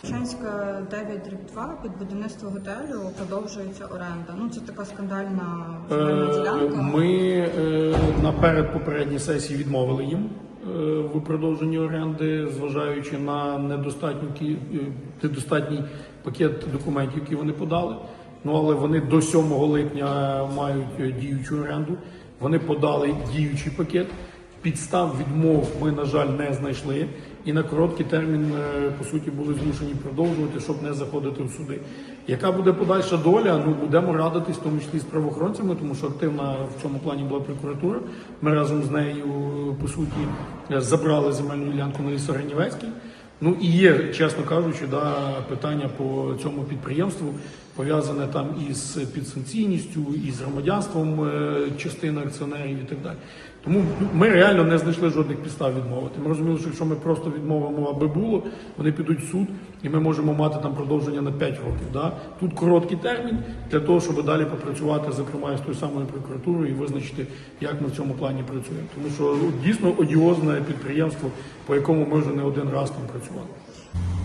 Шевченська 9 дріб 2 під будівництво готелю продовжується оренда. Ну це така скандальна земельна Е, ділянка. Ми е, наперед попередній сесії відмовили їм е, в продовженні оренди, зважаючи на недостатній пакет документів, які вони подали. Ну але вони до 7 липня мають діючу оренду. Вони подали діючий пакет. Підстав відмов ми, на жаль, не знайшли. І на короткий термін, е, по суті, були змушені продовжувати, щоб не заходити в суди. Яка буде подальша доля? Ну будемо радитись, в тому числі з правоохоронцями, тому що активна в цьому плані була прокуратура. Ми разом з нею, по суті, е, забрали земельну ділянку на Лісогранівецький. Ну і є, чесно кажучи, да, питання по цьому підприємству пов'язане там із підсанкційністю, із громадянством е, частини акціонерів і так далі. Тому ми реально не знайшли жодних підстав відмовити. Ми розуміли, що якщо ми просто відмовимо, аби було, вони підуть в суд, і ми можемо мати там продовження на 5 років. Да? Тут короткий термін для того, щоб далі попрацювати, зокрема, з тою самою прокуратурою і визначити, як ми в цьому плані працюємо. Тому що дійсно одіозне підприємство, по якому ми вже не один раз там 좋 은.